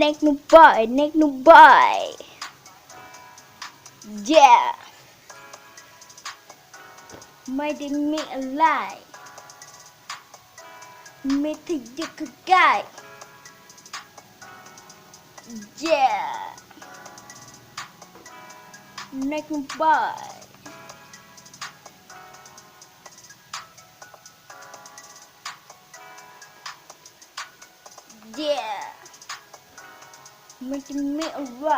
neck no boy neck no boy yeah ไม่ได้มีอะไรไม่ถึงจะคือใกล้ yeah neck no boy yeah มันจะไม่อะไร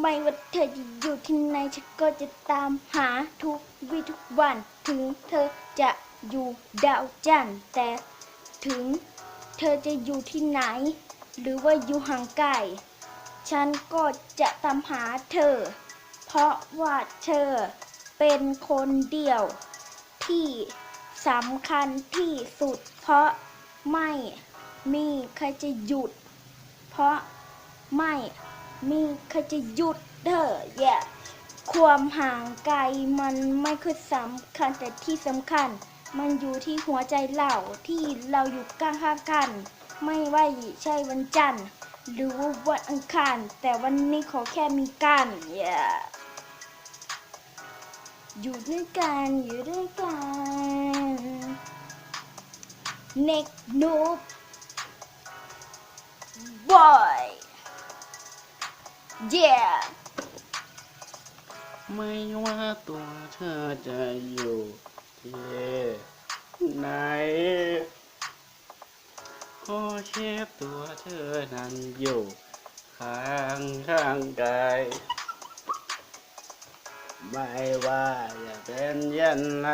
ไม่ว่าเธอจะอยู่ที่ไหนฉันก็จะตามหาทุกวี่ทุกวัน ถึงเธอจะอยู่ดาวจันทร์แต่ถึงเธอจะอยู่ที่ไหน หรือว่าอยู่ห่างไกลฉันก็จะตามหาเธอ เพราะว่าเธอเป็นคนเดียว ที่สำคัญที่สุดเพราะไม่ มีใครจะหยุด เพราะไม่มีใครจะหยุดเธอ yeah. ความห่างไกลมันไม่ค่อยสำคัญแต่ที่สำคัญ มันอยู่ที่หัวใจเราที่เราอยู่ข้างกัน ไม่ว่าใช่วันจันทร์ หรือว่าวันอังคาร แต่วันนี้ขอแค่มีกัน yeah. อยู่ด้วยกันอยู่ด้วยกัน Neck noob boy yeah ไม่ว่าตัวเธอจะอยู่ที่ไหนขอเชฟตัวเธอนั้นอยู่ ข้างข้างกายไม่ว่าจะเป็นยันไร